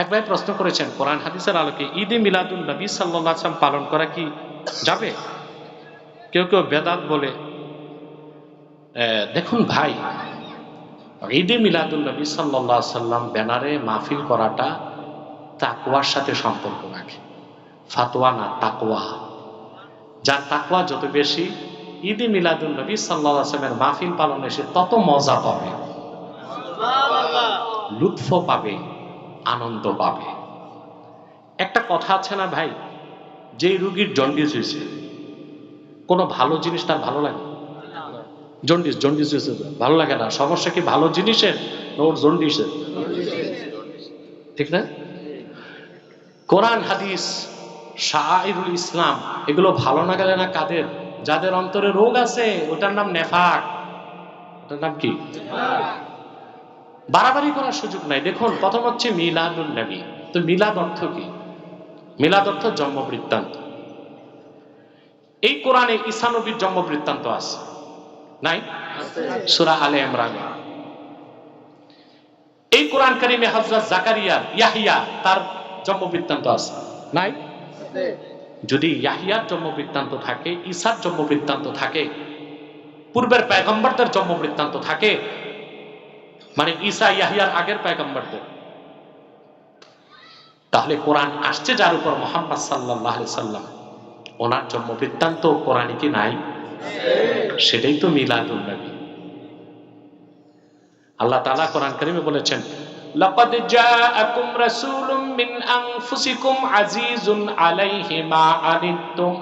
এক ভাই প্রশ্ন করেছেন কোরআন হাদিসের আলোকে ঈদে মিলাদুল নবী সাল্লাহ আসলাম পালন করা কি যাবে? কেউ কেউ বেদাত বলে দেখুন ভাই ঈদে মিলাদুল নবী সাল্লাহ সাল্লাম ব্যানারে মাহফিল করাটা তাকওয়ার সাথে সম্পর্ক রাখে। ফাতোয়া না তাকওয়া। যার তাকওয়া যত বেশি ঈদে মিলাদুল নবী সাল্লাহ আসলামের মাহফিল পালনে সে তত মজা পাবে। লুৎফ পাবে। আনন্দ পাবে। একটা কথা আছে না ভাই, যেই রুগীর জন্ডিস হয়েছে, কোনো ভালো জিনিস তার ভালো লাগে? জন্ডিস জন্ডিস হয়েছে, ভালো লাগে না। সমস্যা কি ভালো জিনিসের ওর জন্ডিসের? ঠিক না? কোরআন, হাদিস শাহরুল ইসলাম, এগুলো ভালো না গেলে না কাদের? যাদের অন্তরে রোগ আছে, ওটার নাম নেফাক। ওটার নাম কি? বাড়াবাড়ি করার সুযোগ নাই। দেখুন, প্রথম হচ্ছে মিলাদুল নবী। তো মিলাদ অর্থ কি? মিলাদ অর্থ জন্ম বৃত্তান্ত এই কোরআনে ঈসা নবীর জন্ম বৃত্তান্ত আছে। নাই? সুরা আলে ইমরান। এই কোরআন কারিমে হযরত জাকারিয়া, ইয়াহিয়া, তার জন্ম বৃত্তান্ত আছে। নাই? যদি ইয়াহিয়ার জন্ম বৃত্তান্ত থাকে, ঈসার জন্ম বৃত্তান্ত থাকে, পূর্বের পয়গম্বরদের জন্ম বৃত্তান্ত থাকে মানে ঈসা ইয়াহিয়ার আগের পয়গম্বরদের তাহলে কোরআন আসছে যার উপর মোহাম্মদ সাল্লাহ সাল্লাম ওনার জন্ম বৃত্তান্ত কোরআনে কি নাই সেটাই তো মিলাদুল নবী আল্লাহ তাআলা কোরআন কারিমে বলেছেন لقد جاءكم رسول من أنفسكم عزيز عليه ما عنتم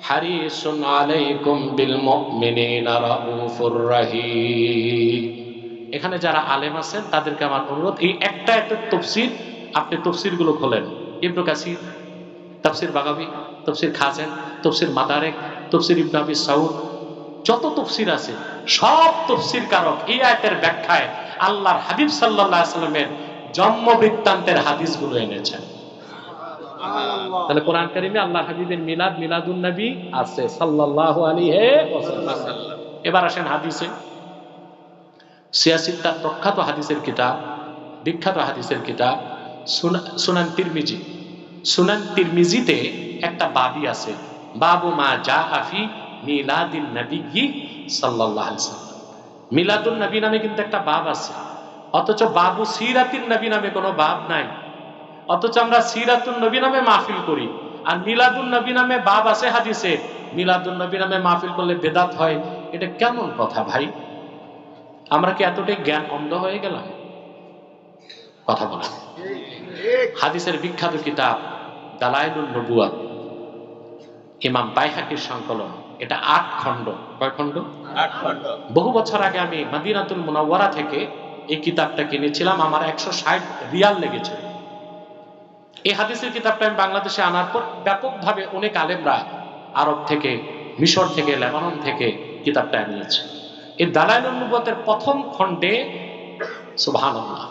حريص عليكم بالمؤمنين رؤوف رحيم এখানে যারা আলেম আছেন তাদেরকে আমার অনুরোধ এই একটা একটা তফসির আপনি তফসিরগুলো খোলেন। ইবনু কাসির তফসির বাগাবি তফসির খাজেন তফসির মাদারেক তফসির ইবনু আবি সাউদ যত তফসির আছে সব তফসির কারক এই আয়াতের ব্যাখ্যায় আল্লাহর হাবিব আলাইহি সাল্লামের জন্ম বৃত্তান্তের হাদিসগুলো এনেছেন। তাহলে কোরআন কারিমে আল্লাহর হাবিবের মিলাদ মিলাদুন নবী আছে আলাইহি ওয়াসাল্লাম। এবার আসেন হাদিসে। সিয়াসিত্তার প্রখ্যাত হাদিসের কিতাব, বিখ্যাত হাদিসের কিতাব, সুনা- সুনান তিরমিজি। সুনান তিরমিজিতে একটা বাবি আছে, বাবু মা যা আফি মিলাদিন নবী সাল্লাম। মিলাদুন নবী নামে কিন্তু একটা বাব আছে, অথচ বাবু সিরাতিন নবী নামে কোনো বাব নাই। অথচ আমরা সিরাতুন নবী নামে মাহফিল করি, আর মিলাদুন নবী নামে বাব আছে হাদিসে, মিলাদুন নবী নামে মাহফিল করলে বেদাত হয়, এটা কেমন কথা ভাই? আমরা কি এতটাই জ্ঞান অন্ধ হয়ে গেলাম? কথা বলেন হাদিসের বিখ্যাত কিতাব দালাইলুন নবুয়াত ইমাম বাইহাকির সংকলন এটা আট খণ্ড। কয় খণ্ড? বহু বছর আগে আমি মাদিনাতুল মুনাওয়ারা থেকে এই কিতাবটা কিনেছিলাম আমার একশো ষাট রিয়াল লেগেছে। এই হাদিসের কিতাবটা আমি বাংলাদেশে আনার পর ব্যাপকভাবে অনেক আলেমরা আরব থেকে মিশর থেকে লেবানন থেকে কিতাবটা নিয়েছে এই দালাইলুন নবুয়াতের প্রথম খণ্ডে সুবহানাল্লাহ।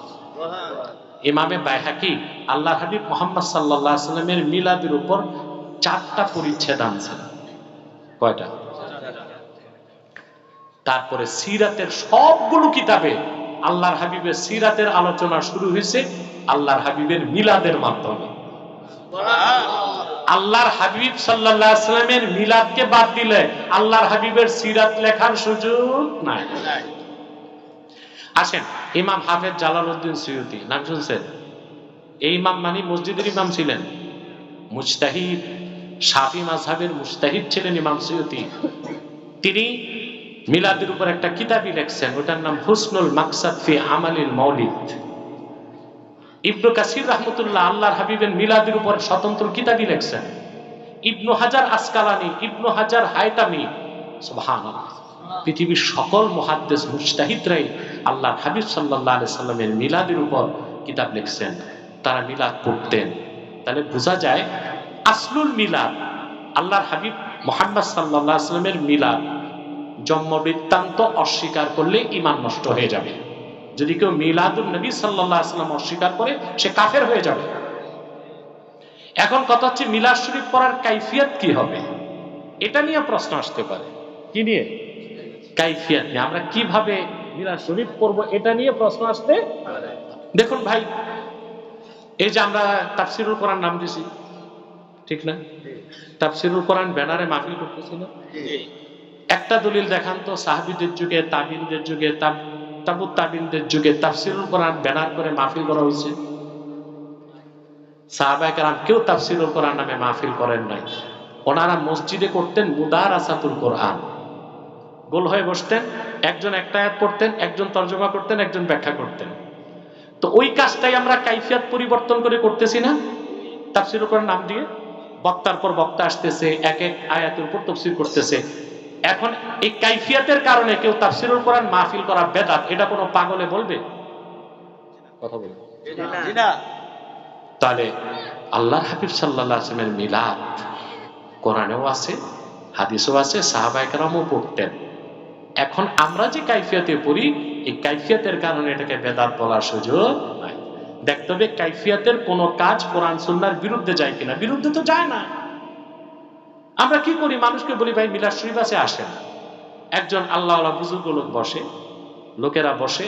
ইমামে বাইহাকি আল্লাহ হাবিব মোহাম্মদ সাল্লাহ সাল্লামের মিলাদের উপর চারটা পরিচ্ছেদ আনছেন। কয়টা? তারপরে সিরাতের সবগুলো কিতাবে আল্লাহর হাবিবের সিরাতের আলোচনা শুরু হয়েছে, আল্লাহর হাবিবের মিলাদের মাধ্যমে। আল্লাহর হাবিব সাল্লাহ সাল্লামের মিলাদকে বাদ দিলে আল্লাহর হাবিবের সিরাত লেখার সুযোগ নাই। আসেন, ইমাম হাফেজ জালালউদ্দিন সৈয়দি, নাম শুনছেন? এই ইমাম মানে মসজিদের ইমাম ছিলেন। মুজতাহিদ, শাফি মাযহাবের মুজতাহিদ ছিলেন ইমাম সৈয়দি। তিনি মিলাদের উপর একটা কিতাবই লেখছেন, ওটার নাম হুসনুল মাকসাদ ফি আমালিল মৌলিদ ইবনু কাসির রহমতুল্লাহ আল্লাহর হাবিবের মিলাদের উপর স্বতন্ত্র কিতাবই লেখছেন। ইবনু হাজার আসকালানি, ইবনু হাজার হায়তামি পৃথিবীর সকল মহাদ্দেশ মুস্তাহিদরাই আল্লাহর হাবিব সাল্লাহ আলি সাল্লামের মিলাদের উপর কিতাব লিখছেন। তারা মিলাদ পড়তেন। তাহলে বোঝা যায়, আসলুল মিলাদ, আল্লাহর হাবিব মোহাম্মদ সাল্লাহ সাল্লামের মিলাদ জন্ম বৃত্তান্ত অস্বীকার করলে ইমান নষ্ট হয়ে যাবে। যদি কেউ মিলাদুল নবী সাল্লাহ সাল্লাম অস্বীকার করে সে কাফের হয়ে যাবে। এখন কথা হচ্ছে মিলাদ শরীফ পড়ার কাইফিয়ত কি হবে? এটা নিয়ে প্রশ্ন আসতে পারে। কি নিয়ে? কাইফিয়াত নিয়ে। আমরা কীভাবে মিলাদ শরীফ পড়ব এটা নিয়ে প্রশ্ন আসতে দেখুন ভাই এই যে আমরা তাফসিরুল কোরআন নাম দিছি ঠিক না? তাফসিরুল কোরআন ব্যানারে মাহফিল করতেছি না একটা দলিল দেখান তো সাহাবিদের যুগে তাবিনদের যুগে তাব- তাবিনদের যুগে তাফসিরুল কোরআন ব্যানার করে মাহফিল করা হয়েছে। সাহাবায়ে কেরাম কেউ তাফসিরুল কোরআন নামে মাহফিল করেন নাই। ওনারা মসজিদে করতেন মুদার আসাতুল কোরআন। গোল হয়ে বসতেন, একজন একটা আয়াত পড়তেন, একজন তর্জমা করতেন, একজন ব্যাখ্যা করতেন। তো ওই কাজটাই আমরা কাইফিয়াত পরিবর্তন করে করতেছি না? তাফসির উপর নাম দিয়ে বক্তার পর বক্তা আসতেছে, এক এক আয়াতের উপর তফসির করতেছে। এখন এই কাইফিয়াতের কারণে কেউ তাফসিরুল কোরআন মাহফিল করা বেদাত এটা কোনো পাগলে বলবে? কথা বলবে তাহলে আল্লাহর হাবিব সাল্লাহ আসলামের মিলাদ কোরআনেও আছে হাদিসও আছে সাহাবাইকারামও পড়তেন। এখন আমরা যে কাইফিয়াতে পড়ি এই কাইফিয়াতের কারণে এটাকে বেদাত বলার সুযোগ নাই। দেখতে হবে কাইফিয়াতের কোনো কাজ কোরআন সুন্নার বিরুদ্ধে যায় কিনা। বিরুদ্ধে তো যায় না। আমরা কি করি? মানুষকে বলি ভাই মিলাদ শরীফ আছে আসেন। একজন আল্লাহ বুজুর্গ লোক বসে লোকেরা বসে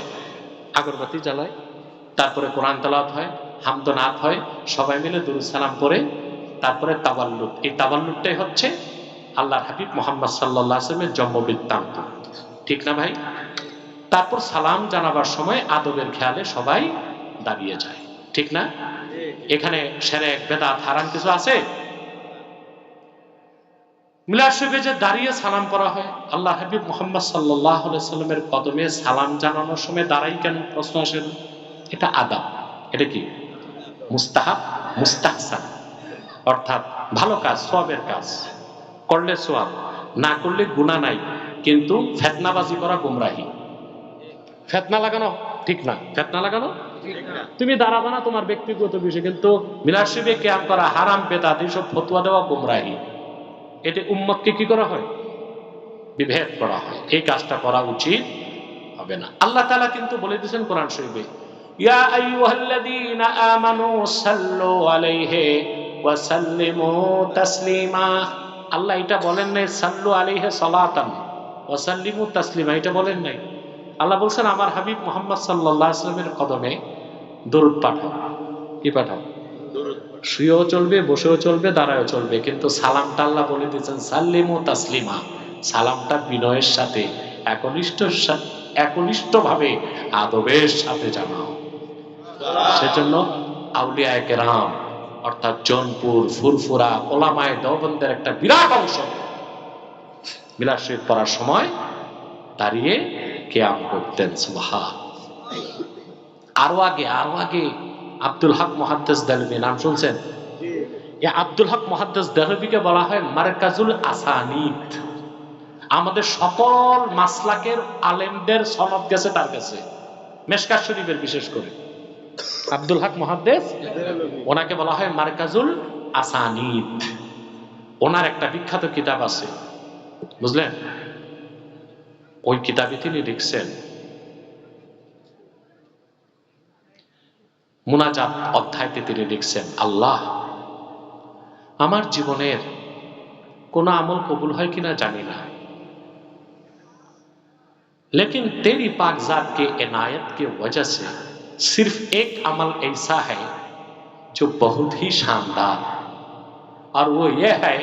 আগরবাতি জ্বালায় তারপরে কোরআন তালাত হয় হামদনাথ হয় সবাই মিলে দুরুদ সালাম পড়ে তারপরে তাবাল্লুদ এই তাবাল্লুদটাই হচ্ছে আল্লাহর হাবিব মোহাম্মদ সাল্লাহ আসলামের জন্ম বৃত্তান্ত ঠিক না ভাই? তারপর সালাম জানাবার সময় আদবের খেয়ালে সবাই দাঁড়িয়ে যায়। ঠিক না? এখানে সেরে বেদাত হারাম কিছু আছে? মিলাদ শরীফে যে দাঁড়িয়ে সালাম করা হয়, আল্লাহ হাবিব মোহাম্মদ সাল্লাহ সাল্লামের কদমে সালাম জানানোর সময় দাঁড়াই কেন? প্রশ্ন আসে না? এটা আদাব। এটা কি? মুস্তাহাব, মুস্তাহসান। অর্থাৎ ভালো কাজ সোয়াবের কাজ। করলে সোয়াব না করলে গুণা নাই। কিন্তু ফেতনাবাজি করা গুমরাহি। ফেতনা লাগানো ঠিক না? ফেতনা লাগানো তুমি দাঁড়াবে না তোমার ব্যক্তিগত বিষয়, কিন্তু মিলাশিবে কেয়াম করা হারাম, বেদাত, এইসব ফতুয়া দেওয়া গুমরাহি। এতে উম্মতকে কি করা হয়? বিভেদ করা হয়। এই কাজটা করা উচিত হবে না। আল্লাহ তালা কিন্তু বলে দিয়েছেন কোরআন শরীফে, ইয়া আইয়ুহাল্লাযীনা আমানু সাল্লু আলাইহি ওয়া সাল্লিমু তাসলিমা। আল্লাহ এটা বলেন নাই, সাল্লু আলাইহি সালাতান ওয়া সাল্লিমু তাসলিমা। এটা বলেন নাই। আল্লাহ বলছেন, আমার হাবিব মোহাম্মদ সাল্লাল্লাহু আলাইহি ওয়াসাল্লামের কদমে দরুদ পাঠাও। কি পাঠাও? শুয়েও চলবে, বসেও চলবে, দাঁড়ায়ও চলবে। কিন্তু সালামটা আল্লাহ বলে দিয়েছেন, সাল্লিমু তাসলিমা। সালামটা বিনয়ের সাথে একনিষ্ঠ একনিষ্ঠ ভাবে আদবের সাথে জানাও। সেজন্য আউলিয়া কেরাম, অর্থাৎ জনপুর, ফুরফুরা, ওলামায় দেওবন্দের একটা বিরাট অংশ শরীফ পড়ার সময় দাঁড়িয়ে কেয়াম করতেন সুবহা আরও আগে আরও আগে আব্দুল হক মহাদ্দেস দেলবি নাম শুনছেন? এ আব্দুল হক মহাদ্দেস দেহলবিকে বলা হয় মার্কাজুল আসানিদ। আমাদের সকল মাসলাকের আলেমদের সনদ গেছে তার কাছে। মেশকার শরীফের বিশেষ করে। আব্দুল হক মহাদ্দেস ওনাকে বলা হয় মার্কাজুল আসানিদ। ওনার একটা বিখ্যাত কিতাব আছে। বুঝলেন? ওই কিতাবে তিনি লিখছেন মুনাজাত অধ্যায়তে তিনি লিখছেন আল্লাহ আমার জীবনের কোন আমল কবুল হয় কিনা জানি না लेकिन तेरी पाक जात के इनायत के वजह से सिर्फ एक अमल ऐसा है जो बहुत ही शानदार और वो ये है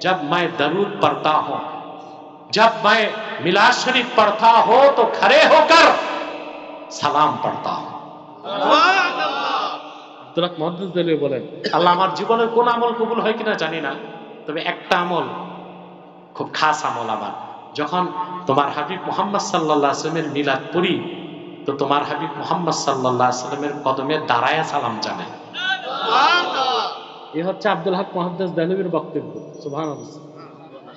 जब मैं दरूद पढ़ता हूं जब मैं मिलाद शरीफ पढ़ता हो तो खड़े होकर सलाम पढ़ता हूं বলেন আল্লাহ আমার জীবনের কোন আমল কবুল হয় কিনা জানি না তবে একটা আমল খুব খাস আমল আমার। যখন তোমার হাবিব মোহাম্মদ সাল্লাহ আসলামের মিলাদ পড়ি তো তোমার হাবিব মোহাম্মদ সাল্লাহ আসলামের কদমে দাঁড়ায় সালাম এ হচ্ছে আব্দুল হক মহাদ্দেস দেলবির বক্তব্য সুবহান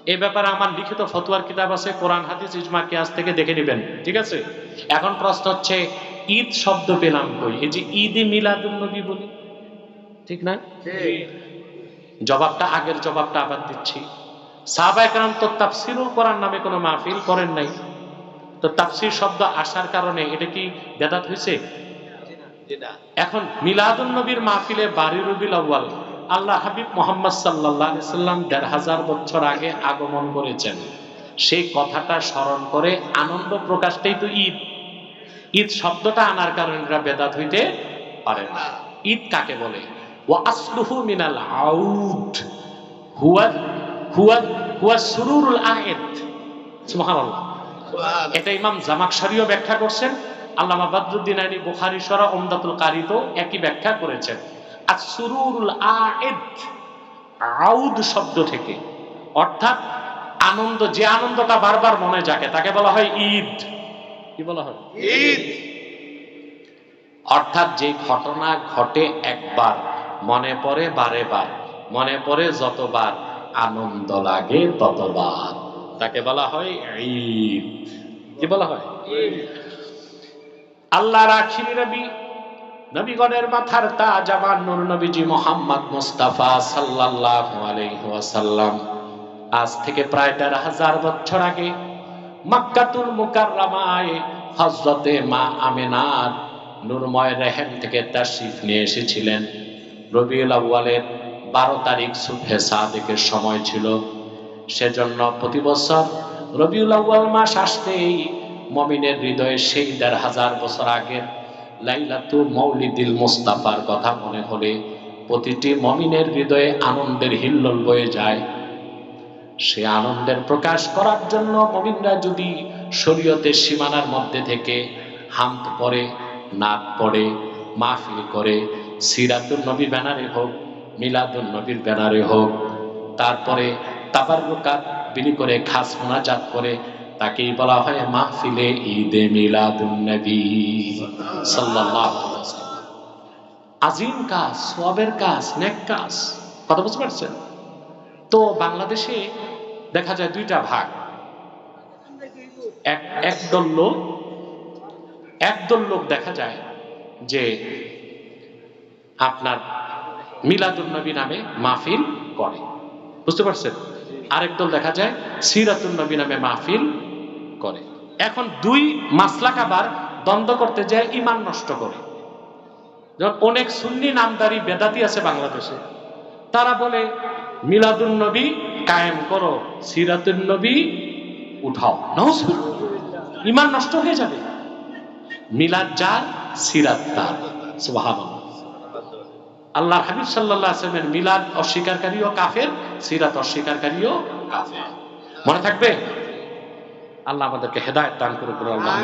এই ব্যাপারে আমার লিখিত ফতুয়ার কিতাব আছে কোরআন হাদিস ইজমা কিয়াস থেকে দেখে নেবেন ঠিক আছে? এখন প্রশ্ন হচ্ছে ঈদ শব্দ পেলাম কই? এই যে ঈদে মিলাদুন নবী বলি। ঠিক না? জবাবটা আগের জবাবটা আবার দিচ্ছি। সাহাবায়ে কেরাম তো তাফসিরুল কোরআন নামে কোনো মাহফিল করেন নাই। তো তাফসির শব্দ আসার কারণে এটা কি বেদাত হয়েছে? এখন মিলাদুন নবীর মাহফিলে বারি রবিল আউ্বাল আল্লাহ হাবিব মোহাম্মদ সাল্লাহ সাল্লাম দেড় হাজার বছর আগে আগমন করেছেন। সেই কথাটা স্মরণ করে আনন্দ প্রকাশটাই তো ঈদ। ঈদ শব্দটা আনার কারণে এরা বেদাত হইতে পারে না। ঈদ কাকে বলে? ওয়া আসলুহু মিনাল আউদ। হুয়া হুয়া হুয়া সুরুরুল আয়েদ। সুবহানাল্লাহ। এটা ইমাম জামাকশারিও ব্যাখ্যা করছেন আল্লামা বদরুদ্দিন আলী বুখারী সরা উমদাতুল কারিতেও একই ব্যাখ্যা করেছেন। আর সুরুরুল আয়েদ আউদ শব্দ থেকে। অর্থাৎ আনন্দ যে আনন্দটা বারবার মনে জাগে তাকে বলা হয় ঈদ। কি বলা হয়? ঈদ। অর্থাৎ যে ঘটনা ঘটে একবার মনে পড়ে বারে বার মনে পড়ে যতবার আনন্দ লাগে ততবার। তাকে বলা হয় ঈদ। কি বলা হয়? আল্লাহর আখিরি নবী। নবীগণের মাথার তাজ আমার নূর নবীজি মোহাম্মদ মুস্তাফা সাল্লাল্লাহু আলাইহি ওয়াসাল্লাম। আজ থেকে প্রায় দেড় হাজার বছর আগে মক্কাতুল মুকাররমায় হযরতে মা আমেনার নূরময় রেহেম থেকে তাশরিফ নিয়ে এসেছিলেন। রবিউল আউয়ালের বারো তারিখ সুফে সাদেকের সময় ছিল। সেজন্য প্রতি বছর রবিউল আউয়াল মাস আসতেই মমিনের হৃদয়ে সেই দেড় হাজার বছর আগের লাইলাতু মৌলিদিল মুস্তাফার কথা মনে হলে প্রতিটি মমিনের হৃদয়ে আনন্দের হিল্লোল বয়ে যায়। সে আনন্দের প্রকাশ করার জন্য মমিনরা যদি শরীয়তের সীমানার মধ্যে থেকে হামত পড়ে নাক পড়ে মাহফিল করে সিরাতুল নবী ব্যানারে হোক মিলাদুল নবীর ব্যানারে হোক, তারপরে তাবারুকাত বিলি করে, খাস মোনাজাত করে, তাকেই বলা হয় মাহফিলে ঈদে মিলাদুন নবী সাল্লাল্লাহু আলাইহি। আজিম কাজ সবের কাজ, নেক কাজ কথা বুঝতে পারছেন তো বাংলাদেশে দেখা যায় দুইটা ভাগ। এক একদল লোক একদল লোক দেখা যায় যে আপনার মিলাদুল নবী নামে মাহফিল করে। বুঝতে পারছেন? আরেক দল দেখা যায় সিরাতুল নবী নামে মাহফিল করে। এখন দুই মাসলাক আবার দ্বন্দ্ব করতে যায় ইমান নষ্ট করে। অনেক সুন্নি নামদারি বেদাতি আছে বাংলাদেশে। তারা বলে মিলাদুল নবী কায়েম করো সিরাতুল নবী উঠাও। ইমান নষ্ট হয়ে যাবে। মিলাদ যার সিরাত তার। আল্লাহ হাবিব সাল্লাল্লাহু আলাইহি ওয়াসাল্লামের মিলাদ অস্বীকারকারীও কাফের সিরাত অস্বীকারকারীও কাফের। মনে থাকবে? আল্লাহ আমাদেরকে হেদায়েত দান করুন আল্লাহ